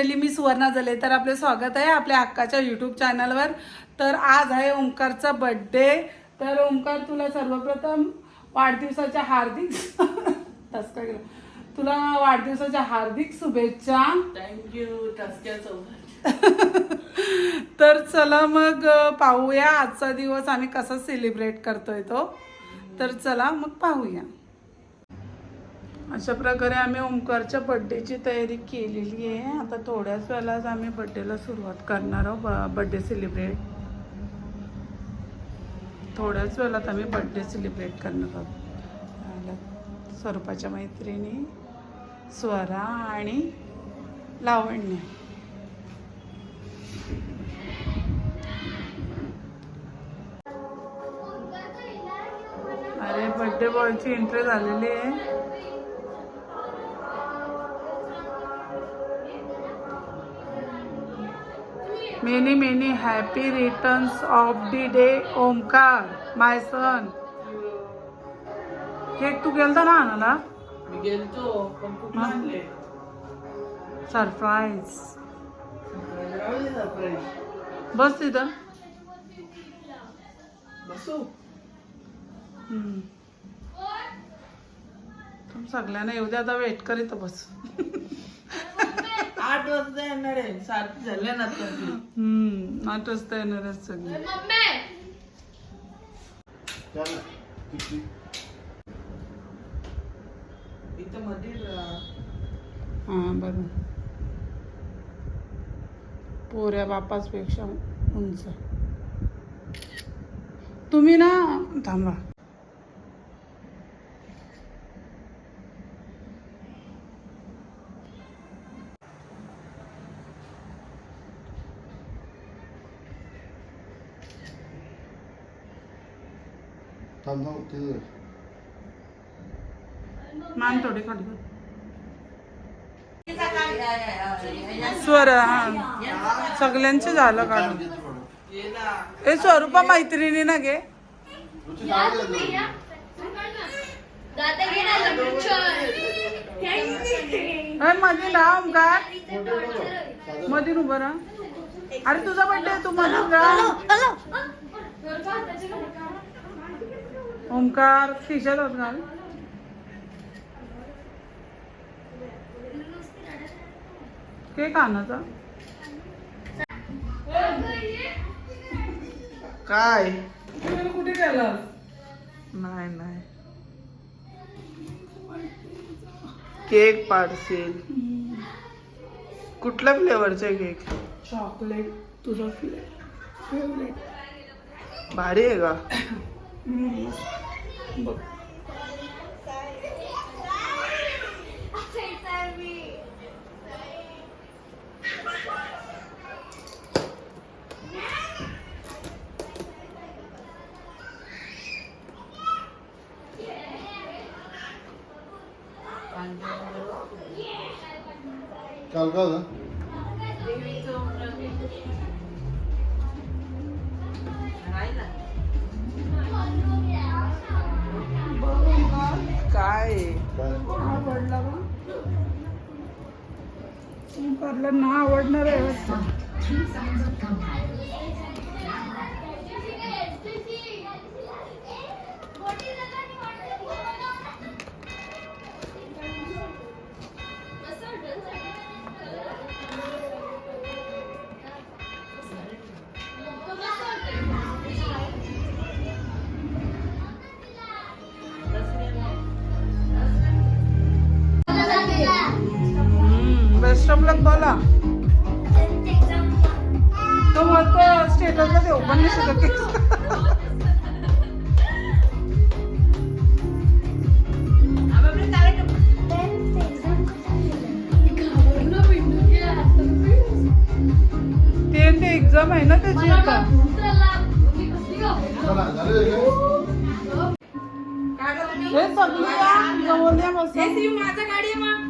मंडळी मी सुवर्णा जले. तर आपले स्वागत आहे आपल्या हक्काच्या यूट्यूब चॅनलवर तर आज आहे ओंकारचा बड्डे तर ओंकार तुला सर्वप्रथम वाढदिवसाच्या हार्दिक गेला तुला वाढदिवसाच्या हार्दिक शुभेच्छा. थँक्यू तर चला मग पाहूया आजचा दिवस आम्ही कसा सेलिब्रेट करतोय तो. तर चला मग पाहूया. अशा प्रकारे आम्ही ओंकारच्या बड्डेची तयारी केलेली आहे. आता थोड्याच वेळाच आम्ही बड्डेला सुरुवात करणार आहोत. बड्डे सेलिब्रेट थोड्याच वेळात आम्ही बड्डे सेलिब्रेट करणार आहोत. स्वरूपाच्या मैत्रिणी स्वरा आणि लावण्य. अरे बड्डे बॉयची एंट्री झालेली आहे. Many many happy returns of the day Omkar my son cake तू गेलता ना. आणले सरप्राईज बस तिथं सगळ्यांना येऊ दे आता वेट करीत बस. वाजता येणार आहे. सारखी झाले ना आता. हम्म आठ वाजता येणार आहेत सगळे. इथं मध्ये राहा. हां बरं पोऱ्या बापासपेक्षा उंच. तुम्ही ना थांबा. थांब तिथं मान थोडी खाली. स्वर हा सगळ्यांचे झालं काढून ए स्वरूपा मैत्रिणी ना गे मध्ये ना ओमकारमध्ये उभं राहा अरे तुझा बर्थडे तू मध्ये राहा ओमकार खिशात होत घाल केक आणायचा काय कुठे गेला नाही नाही. केक पार्सेल कुठल्या फ्लेवरचा केक? चॉकलेट तुझा फेवरेट भारी आहे का? बघ काल का होतं? काय? का ओंकारला ना आवडणार आहे. लक बोला तो म्हणतो स्टेटसला पण नाही केक. ते. ते एक्झाम आहे ना त्याची आता? हे. सगळी बस माझा गाडी आहे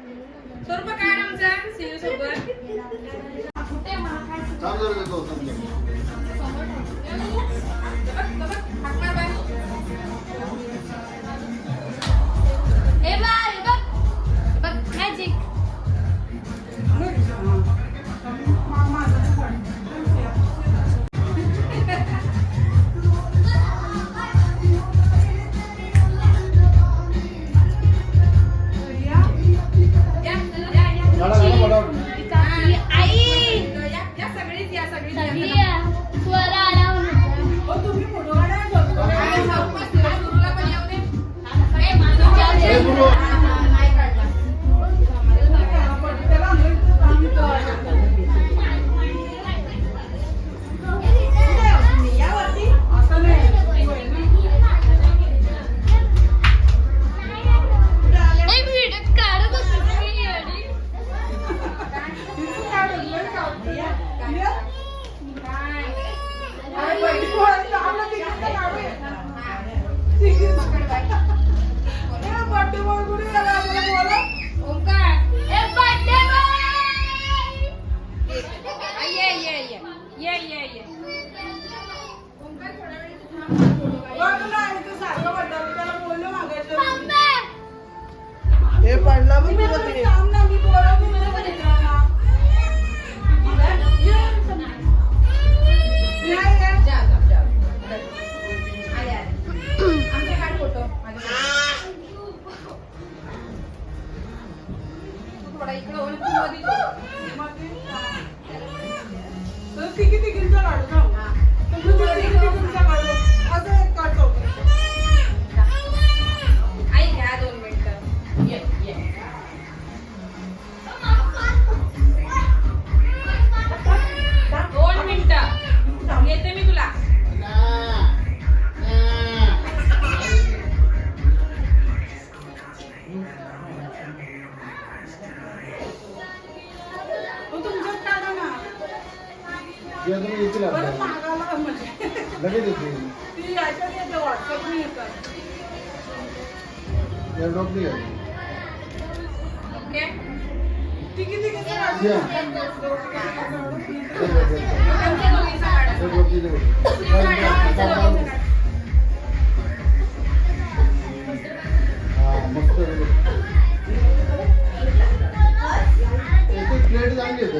Surpa kanam jan, siu sobat. Sambil itu sambil. Ya, cepat cepat, akar bang. पढ़ला में पूरा दिन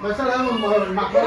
masalah mau makan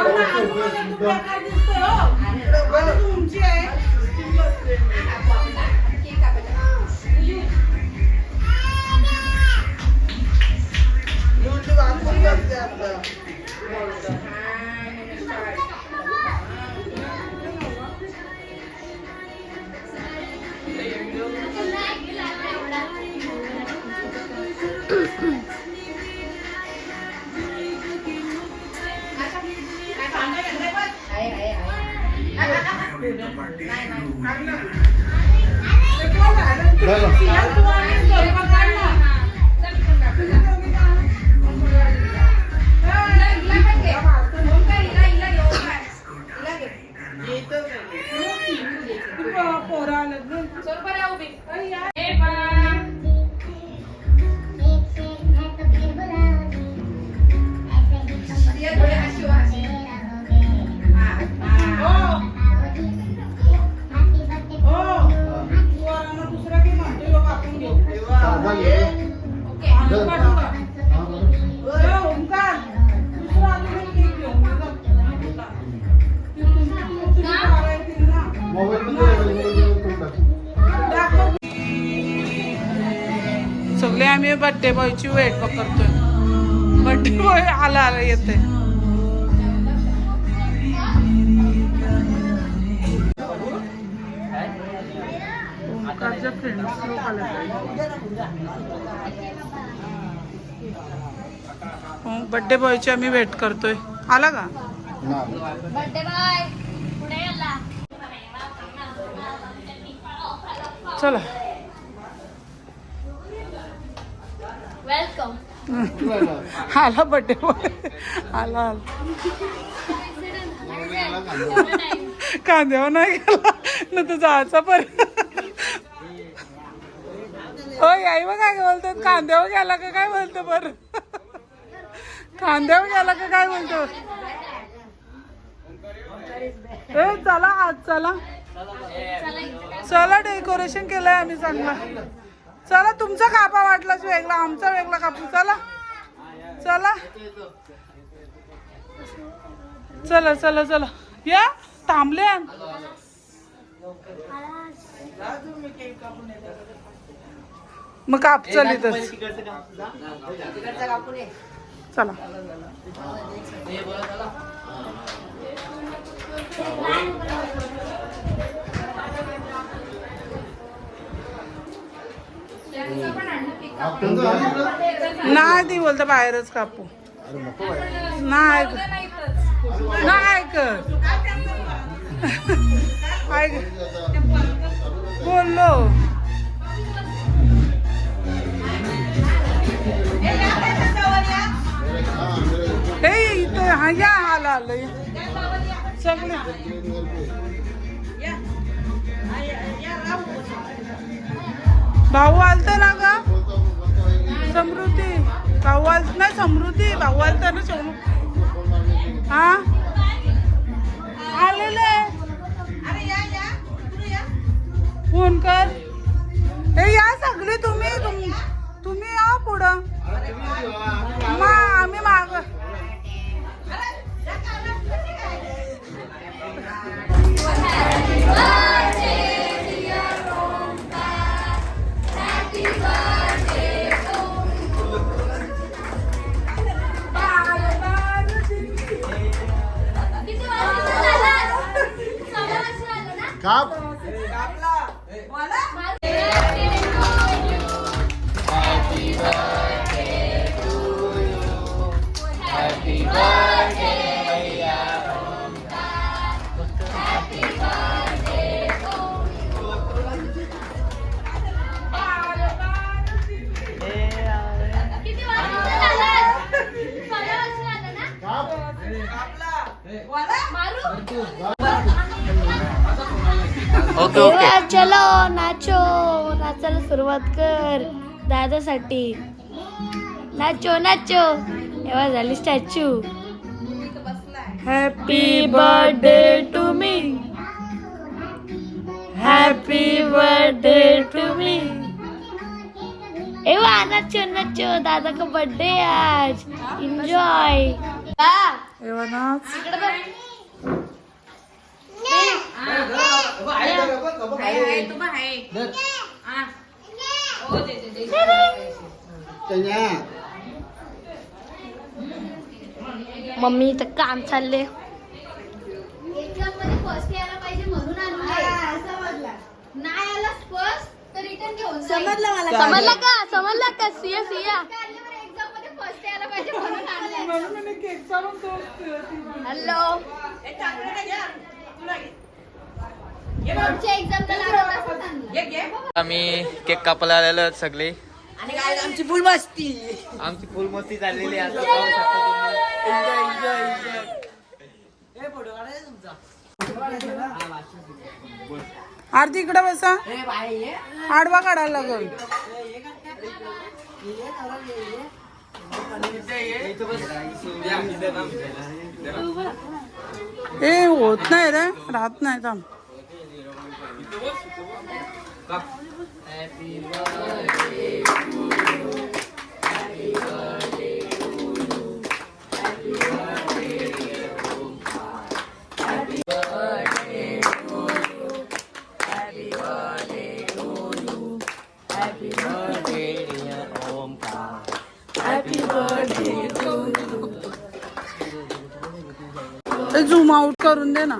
थांबले आम्ही बड्डे बॉयची वेट करतोय. बड्डे बॉय आला आला येते बड्डे बॉयची आम्ही वेट करतोय. आला का? चला. वेलकम आला बड्डे आला आला. कांद्यावर नाही गेला. ना तू जायचा पण हो आई मग काय बोलतो? कांद्यावर गेला का काय बोलतो बर कांद्यावर गेला का काय बोलतो? ए चला आज चला. चला डेकोरेशन केलंय आम्ही चांगला. चला तुमचा कापा वाटलाच वेगळा आमचा वेगळा कापू. चला. चला. चला चला चला. या थांबले. मग काप चल. इथंच चला. नाही ती बोलतं बाहेरच कापू. नाही ऐक नाही बोललो. हे इथं हा या आला आलं सगळे. भाऊ आलत ना ग? समृद्धी. भाऊ आल नाही समृद्धी. भाऊ आलत ना समृ हा? आलेले. फोन कर. हे या सगळे तुम्ही तुम- तुम्ही या पुढं. मा आम्ही माग. किती मारू? तेव्हा चलो नाचो. नाचायला सुरुवात कर. दादासाठी. नाचो नाचो. तेव्हा झाली statue. Happy birthday to me happy birthday to me एव्हा नाचो नाचो. दादा का बर्थडे आज एन्जॉय एवढा नाच त्यांच्या मम्मी तर काम चालले एक्झाममध्ये फर्स्ट यायला पाहिजे म्हणून आणलंय. नाही आलास फर्स्ट तर रिटर्न घेऊन समजलं मला. समजला का? समजला का? सिया सिया. एक्झाममध्ये फर्स्ट यायला पाहिजे म्हणून हॅलो. आम्ही केक कापायला आलेलो सगळे. आणि काय आमची फुल मस्ती. आमची फुल मस्ती चाललेली आहे. आरती इकडे बसा. आडवा काढायला लागल. ए होत नाही रे राहत नाही थांब Happy birthday. ते झूम आउट करून दे ना.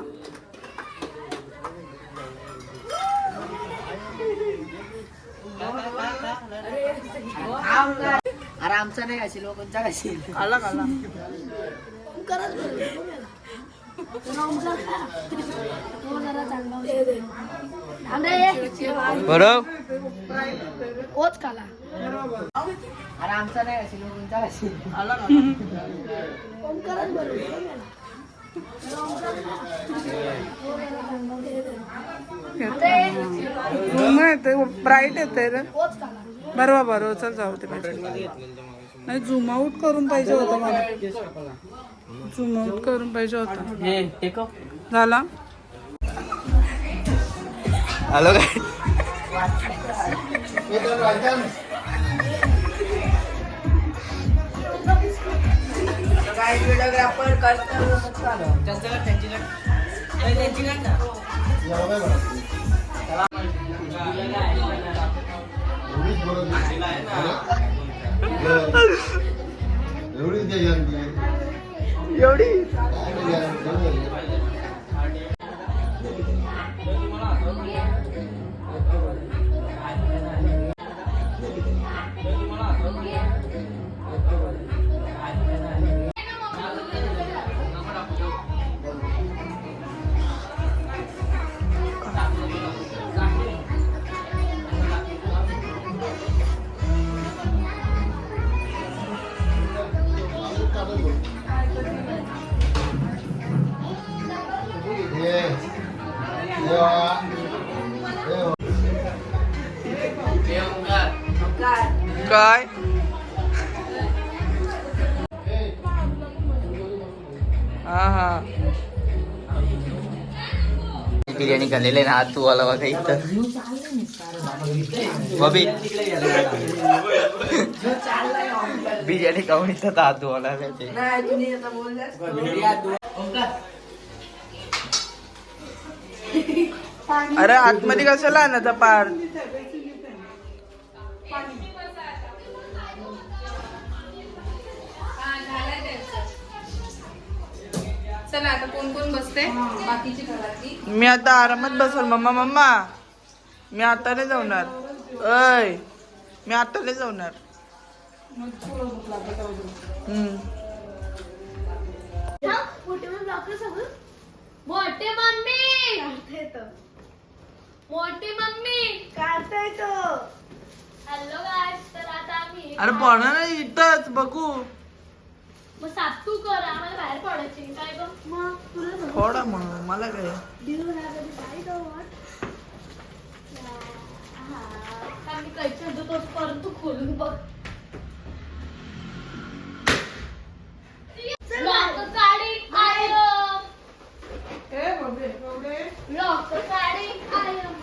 अरे आमचा नाही असेल लोकांचा असेल आला आला? बरोबर अरे आमचा नाही असेल लोकांचा असेल आला ब्राईट येते रे. बरोबर बरोबर चल जाऊ ते पाहिजे नाही झूम आउट करून पाहिजे होतं मला. झूम आउट करून पाहिजे होता. झाला? आलो काय व्हिडिओग्राफर त्यांची एवढीच घ्या यांची. एवढी काय घ्या, एवढी. ये वा. ये वा. काय हा हा बिर्याणी खाल्लेली ना हात तू आला बघा इथं बबी बिर्याणी अरे आतमध्ये कशाला आणत पार? चला आता कोण कोण बसते बाकीची घरातली. मी आता आरामात बसल मम्मा मम्मा. मी आता नाही जाऊणार अय मी आता नाही जाऊणार हम्म. मोठे मम्मी. मोठी मम्मी काढता येतो हॅलो गाईस तर आता आम्ही अरे पडा. नाही इथंच बघू. मग साफ तू कर आम्हाला बाहेर पडायची काय गं? मग तुला थोडा म्हणून मला काय? काय तो वाट? हा मी कैची होतो तो परत तू खोलून बघ. लॉक काढी आयम लॉक काढी आयम बघ आता डिस्टर्ब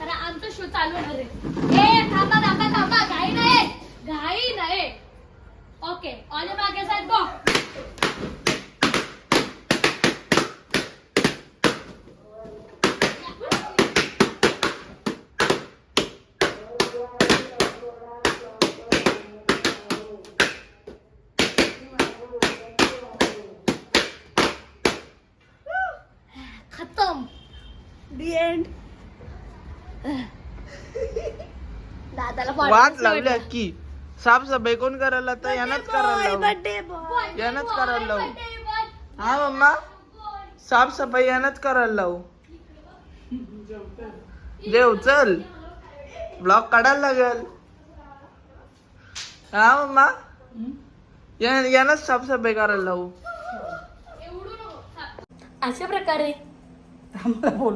कारण आमचा शो चालू होणार आहे ए थांबा थांबा थांबा. घाई नाही घाई नाही ओके ऑले मागे साहेब गो खतम. दी एंड वाट लावली अक्की साफसफाई कोण करायला तर यानंच करायला यानंच करायला लावू हा मम्मा? साफसफाई यानंच करायला लावू. देव चल. ब्लॉक काढायला लागेल. हा मम्मा? या- यानंच साफसफाई करायला लावू. अशा प्रकारे आम्हाला बोल.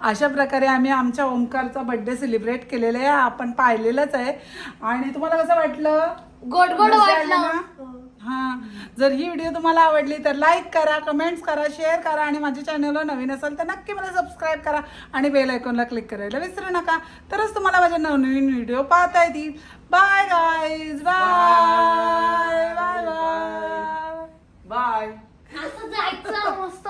अशा प्रकारे आम्ही आमच्या ओमकारचा बर्थडे सेलिब्रेट केलेला आहे आपण पाहिलेलंच आहे. आणि तुम्हाला कसं वाटलं? गोड गोड वाटलं. ना? हा. जर ही व्हिडिओ तुम्हाला आवडली तर लाईक करा कमेंट्स करा शेअर करा आणि माझ्या चॅनलला नवीन असेल तर नक्की मला सबस्क्राईब करा आणि बेल आयकॉनला क्लिक करायला विसरू नका. तरच तुम्हाला माझे नवनवीन व्हिडिओ पाहता येतील. Bye guys bye bye bye bye असं जायचं मस्त